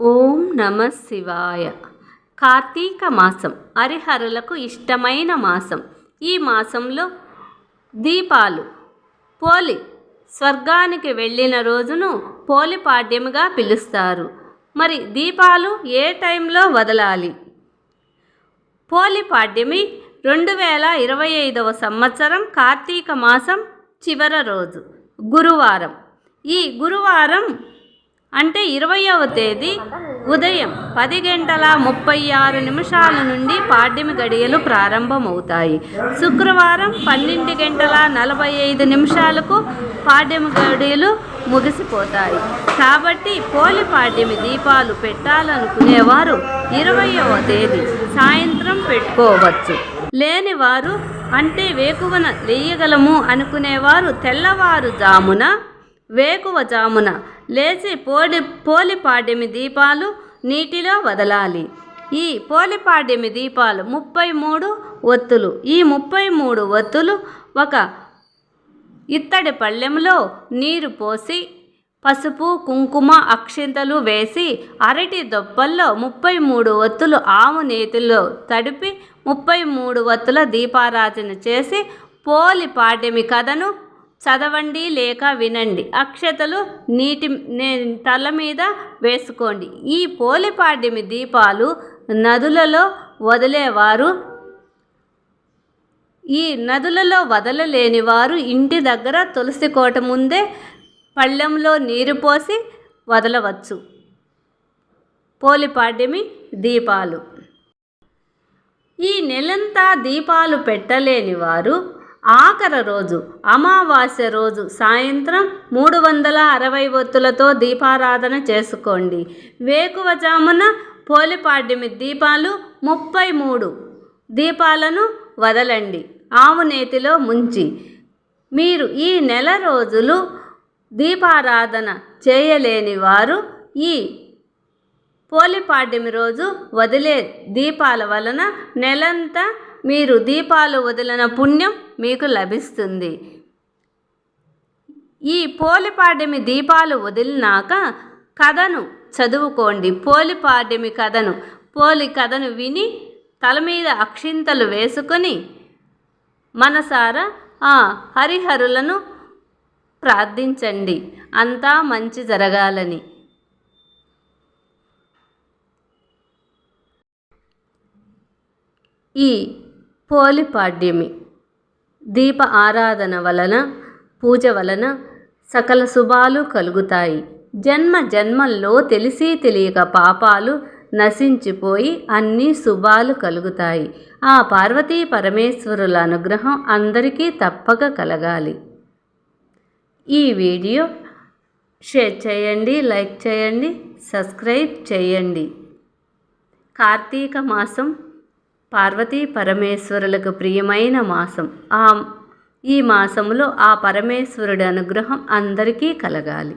ఓం నమ శివాయ. కార్తీక మాసం హరిహరులకు ఇష్టమైన మాసం. ఈ మాసంలో దీపాలు పోలి స్వర్గానికి వెళ్ళిన రోజును పోలిపాడ్యముగా పిలుస్తారు. మరి దీపాలు ఏ టైంలో వదలాలి? పోలిపాడ్యమి రెండు వేల ఇరవై ఐదవ సంవత్సరం కార్తీక మాసం చివర రోజు గురువారం. ఈ గురువారం అంటే ఇరవయవ తేదీ ఉదయం పది గంటల ముప్పై ఆరు నిమిషాల నుండి పాడ్యమి గడియలు ప్రారంభమవుతాయి. శుక్రవారం పన్నెండు గంటల నలభై ఐదు నిమిషాలకు పాడ్యమి గడియలు ముగిసిపోతాయి. కాబట్టి పోలి పాడ్యమి దీపాలు పెట్టాలనుకునేవారు ఇరవయవ తేదీ సాయంత్రం పెట్టుకోవచ్చు. లేనివారు అంటే వేకువన లేయగలము అనుకునేవారు తెల్లవారుజామున వేకువజామున లేచి పోలి పోలిపాడెమి దీపాలు నీటిలో వదలాలి. ఈ పోలిపాడెమి దీపాలు ముప్పై మూడు ఒత్తులు. ఈ ముప్పై మూడు ఒత్తులు ఒక ఇత్తడి పళ్ళెంలో నీరు పోసి పసుపు కుంకుమ అక్షింతలు వేసి అరటి దొప్పల్లో ముప్పై మూడు ఒత్తులు ఆవు నేతిలో తడిపి ముప్పై మూడు ఒత్తుల దీపారాధన చేసి పోలి పాడ్యమి కథను చదవండి లేక వినండి. అక్షతలు నీటి తల మీద వేసుకోండి. ఈ పోలిపాడ్యమి దీపాలు నదులలో వదిలేవారు. ఈ నదులలో వదలలేని వారు ఇంటి దగ్గర తులసి కోట ముందే పళ్ళెంలో నీరు పోసి వదలవచ్చు. పోలిపాడ్యమి దీపాలు. ఈ నెలంతా దీపాలు పెట్టలేని వారు ఆఖర రోజు అమావాస్య రోజు సాయంత్రం మూడు వందల అరవై ఒత్తులతో దీపారాధన చేసుకోండి. వేకువజామున పోలిపాడ్యమి దీపాలు ముప్పై మూడు దీపాలను వదలండి. ఆవు నేతిలో ముంచి. మీరు ఈ నెల రోజులు దీపారాధన చేయలేని వారు ఈ పోలిపాడ్యమి రోజు వదిలే దీపాల వలన నెలంతా మీరు దీపాలు వదిలిన పుణ్యం మీకు లభిస్తుంది. ఈ పోలిపాడ్యమి దీపాలు వదిలినాక కథను చదువుకోండి. పోలిపాడ్యమి కథను పోలి కథను విని తల మీద అక్షింతలు వేసుకొని మనసారా ఆ హరిహరులను ప్రార్థించండి. అంతా మంచి జరగాలని. ఈ పోలిపాడ్యమి దీప ఆరాధన వలన పూజ వలన సకల శుభాలు కలుగుతాయి. జన్మ జన్మల్లో తెలిసి తెలియక పాపాలు నశించిపోయి అన్ని శుభాలు కలుగుతాయి. ఆ పార్వతీ పరమేశ్వరుల అనుగ్రహం అందరికీ తప్పక కలగాలి. ఈ వీడియో షేర్ చేయండి లైక్ చేయండి సబ్స్క్రైబ్ చేయండి. కార్తీక మాసం పార్వతీ పరమేశ్వరులకు ప్రియమైన మాసం. ఆ ఈ మాసంలో ఆ పరమేశ్వరుడి అనుగ్రహం అందరికీ కలగాలి.